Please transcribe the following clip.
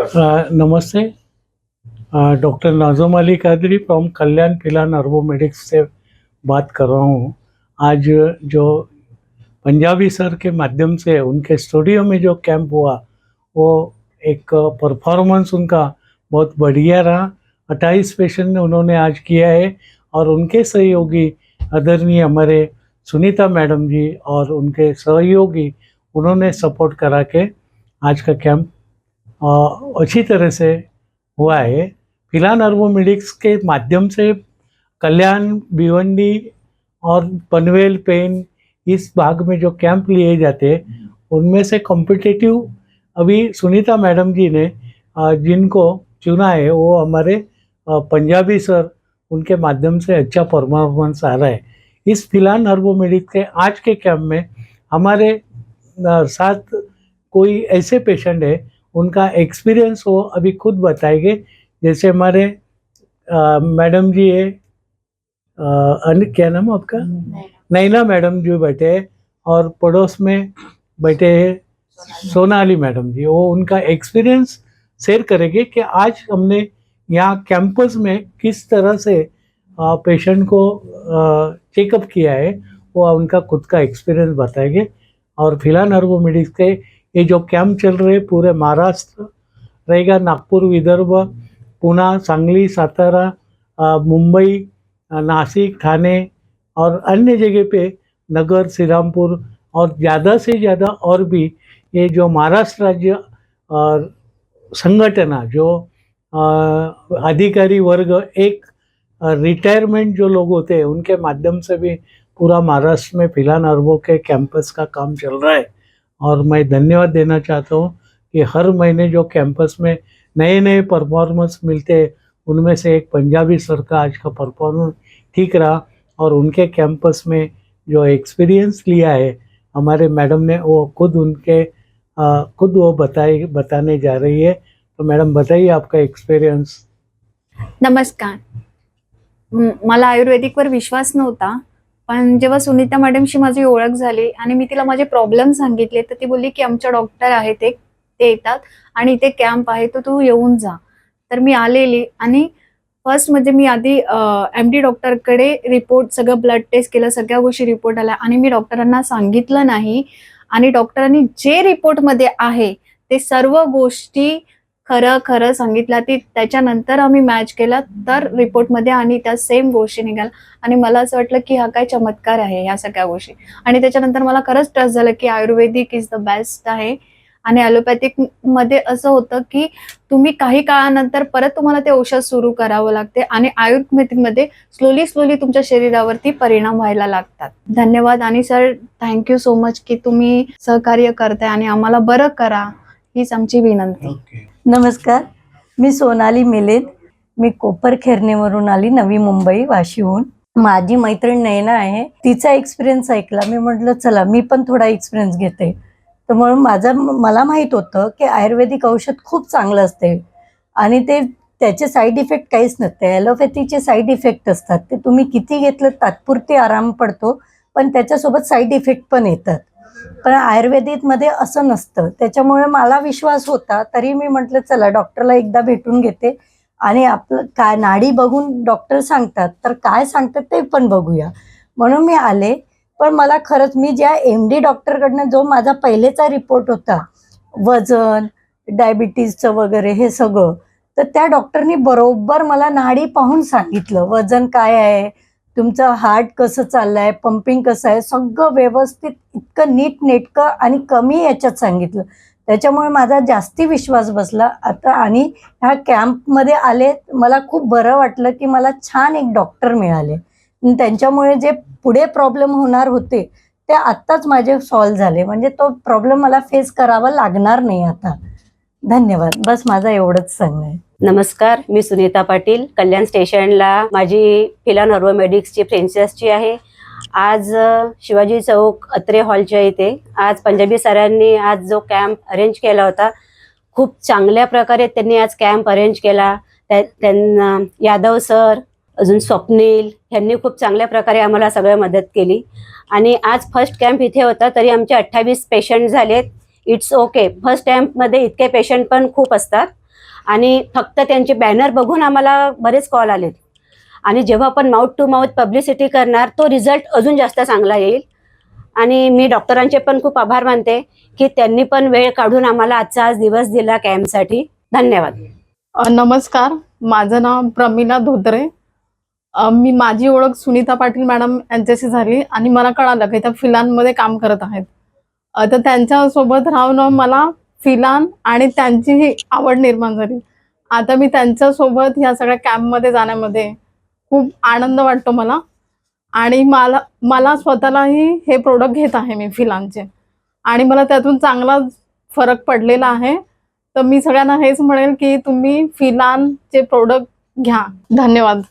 Namaste. Doctor Najam Ali Qadri from Kalyan फ़िलहाल नर्वोमेडिक्स से बात कर रहा हूँ. आज जो पंजाबी सर के माध्यम से उनके स्टूडियो में जो कैंप हुआ, वो एक परफॉर्मेंस उनका बहुत बढ़िया रहा. अट्ठाईस पेशेंट उन्होंने आज किया है और उनके सहयोगी आदरणीय हमारे सुनीता मैडम जी और उनके सहयोगी उन्होंने सपोर्ट करा के आज का कैंप अच्छी तरह से हुआ है फ़िलहाल नर्वोमेडिक्स के माध्यम से कल्याण, भिवंडी और पनवेल, पेन इस भाग में जो कैंप लिए जाते हैं, उनमें से कॉम्पिटिटिव अभी सुनीता मैडम जी ने जिनको चुना है, वो हमारे पंजाबी सर, उनके माध्यम से अच्छा परफॉर्मेंस आ रहा है. इस फ़िलहाल नर्वोमेडिक्स के आज के कैंप में हमारे साथ कोई ऐसे पेशेंट है उनका एक्सपीरियंस वो अभी खुद बताएँगे। जैसे हमारे मैडम जी है अन- क्या नाम आपका? नैना। मैडम जो बैठे हैं और पड़ोस में बैठे हैं सोनाली मैडम जी। वो उनका एक्सपीरियंस शेयर करेंगे कि आज हमने यहाँ कैंपस में किस तरह से पेशेंट को चेकअप किया है वो उनका खुद का एक्सपीरियंस बताएँगे। और फ़िलहाल नर्वोमेडिक्स के ये जो कैंप चल रहे पूरे महाराष्ट्र, रहेगा नागपुर, विदर्भ, पुणे, सांगली, सातारा मुंबई नासिक ठाणे और अन्य जगह पे नगर, श्रीरामपुर और ज़्यादा से ज़्यादा और भी ये जो महाराष्ट्र राज्य संगठना जो अधिकारी वर्ग, एक रिटायरमेंट जो लोग होते हैं, उनके माध्यम से भी पूरा महाराष्ट्र में फ़िलहाल अरबों के कैंपस का काम चल रहा है। और मैं धन्यवाद देना चाहता हूँ कि हर महीने जो कैंपस में नए नए परफॉर्मेंस मिलते हैं उनमें से एक पंजाबी सर का आज का परफॉर्मेंस ठीक रहा और उनके कैंपस में जो एक्सपीरियंस लिया है हमारे मैडम ने वो खुद उनके अ, खुद वो बताए बताने जा रही है। तो मैडम बताइए आपका एक्सपीरियंस नमस्कार। मला आयुर्वेदिकवर विश्वास नव्हता पण जेव्हा सुनीता मॅडमशी माझी ओळख झाली आणि मी तिला माझे प्रॉब्लेम सांगितले तर ती बोलली की आमच्या डॉक्टर आहेत एक ते येतात आणि इथे कॅम्प आहे तर तू येऊन जा. तर मी आलेली आणि फर्स्ट म्हणजे मी आधी एम डी डॉक्टरकडे रिपोर्ट सगळं ब्लड टेस्ट केलं सगळ्या गोष्टी रिपोर्ट आल्या आणि मी डॉक्टरांना सांगितलं नाही. आणि डॉक्टरांनी जे रिपोर्टमध्ये आहे ते सर्व गोष्टी खरं खरं सांगितलं ती त्याच्यानंतर आम्ही मॅच केला तर रिपोर्टमध्ये आणि त्या सेम गोष्टी निघाल्या आणि मला असं वाटलं की हा काय चमत्कार आहे ह्या सगळ्या गोष्टी. आणि त्याच्यानंतर मला खरंच ट्रस्ट झालं की आयुर्वेदिक इज द बेस्ट आहे. आणि ॲलोपॅथिकमध्ये असं होतं की तुम्ही काही काळानंतर परत तुम्हाला ते औषध सुरू करावं लागते आणि आयुर्वेदिकमध्ये स्लोली स्लोली तुमच्या शरीरावरती परिणाम व्हायला लागतात. धन्यवाद. आणि सर थँक्यू सो मच की तुम्ही सहकार्य करताय आणि आम्हाला बरं करा. हीच आमची विनंती. नमस्कार. मी सोनाली मिलिंद मी कोपर खेरणेवरून आली नवी मुंबई वाशीहून माझी मैत्रीण नैना आहे. तिचा एक्सपिरियन्स ऐकला. मी म्हटलं चला मी पण थोडा एक्सपिरियन्स घेते. तर म्हणून माझं मला माहीत होतं की आयुर्वेदिक औषध खूप चांगलं असते. आणि ते त्याचे साईड इफेक्ट काहीच नसते. ॲलोपॅथीचे साईड इफेक्ट असतात. ते तुम्ही किती घेतलं तात्पुरती आराम पडतो. पण त्याच्यासोबत साईड इफेक्ट पण येतात. पण आयुर्वेदिकमध्ये असं नसतं. त्याच्यामुळे मला विश्वास होता तरी मी म्हटलं चला डॉक्टरला एकदा भेटून घेते आणि आपलं काय नाडी बघून डॉक्टर सांगतात तर काय सांगतात ते पण बघूया. म्हणून मी आले. पण मला खरंच मी ज्या एम डी डॉक्टरकडनं जो माझा पहिलेचा रिपोर्ट होता वजन डायबिटीजचं वगैरे हे सगळं तर त्या डॉक्टरनी बरोबर मला नाडी पाहून सांगितलं वजन काय आहे? तुमचं हार्ट कसं चाललंय पंपिंग कसं आहे सगळं व्यवस्थित इतकं नीट नेटकं आणि कमी याच्यात सांगितलं. त्याच्यामुळे माझा जास्ती विश्वास बसला. आता आणि ह्या कॅम्पमध्ये आले मला खूप बरं वाटलं की मला छान एक डॉक्टर मिळाले. त्यांच्यामुळे जे पुढे प्रॉब्लेम होणार होते ते आत्ताच माझे सॉल्व्ह झाले. म्हणजे तो प्रॉब्लेम मला फेस करावा लागणार नाही आता. धन्यवाद. बस माझा एवढंच सांगणं आहे. नमस्कार मी सुनीता पाटील कल्याण स्टेशनला. माझी फिला नर्वोमेडिक्सची फ्रेंचर्सची आहे. आज शिवाजी चौक अत्रे हॉलच्या इथे. आज पंजाबी सरांनी आज जो कॅम्प अरेंज केला होता खूप चांगल्या प्रकारे त्यांनी आज कॅम्प अरेंज केला. त्या त्यांना यादव सर अजून स्वप्नील यांनी खूप चांगल्या प्रकारे आम्हाला सगळं मदत केली. आणि आज फर्स्ट कॅम्प इथे होता तरी आमचे अठ्ठावीस पेशंट झालेत. इट्स ओके फर्स्ट कॅम्पमध्ये इतके पेशंट पण खूप असतात. आणि फक्त त्यांचे बॅनर बघून आम्हाला बरेच कॉल आलेत. आणि जेव्हा आपण माउथ टू माउथ पब्लिसिटी करणार तो रिझल्ट अजून जास्त चांगला येईल. आणि मी डॉक्टरांचे पण खूप आभार मानते की त्यांनी पण वेळ काढून आम्हाला आजचा आज दिवस दिला कॅम्पसाठी धन्यवाद. नमस्कार. माझं नाव प्रमिला धोत्रे. मी माझी ओळख सुनीता पाटील मॅडम यांच्याशी झाली आणि मला कळालं की त्या फिलांमध्ये काम करत आहेत. तर त्यांच्यासोबत राहून मला फिलान आणि त्यांचीही आवड निर्माण झाली. आता मी त्यांच्यासोबत ह्या सगळ्या कॅम्पमध्ये जाण्यामध्ये खूप आनंद वाटतो मला. आणि मला मला स्वतःलाही हे प्रोडक्ट घेत आहे मी फिलांचे आणि मला त्यातून चांगला फरक पडलेला आहे. तर मी सगळ्यांना हेच म्हणेल की तुम्ही फिलानचे प्रोडक्ट घ्या. धन्यवाद.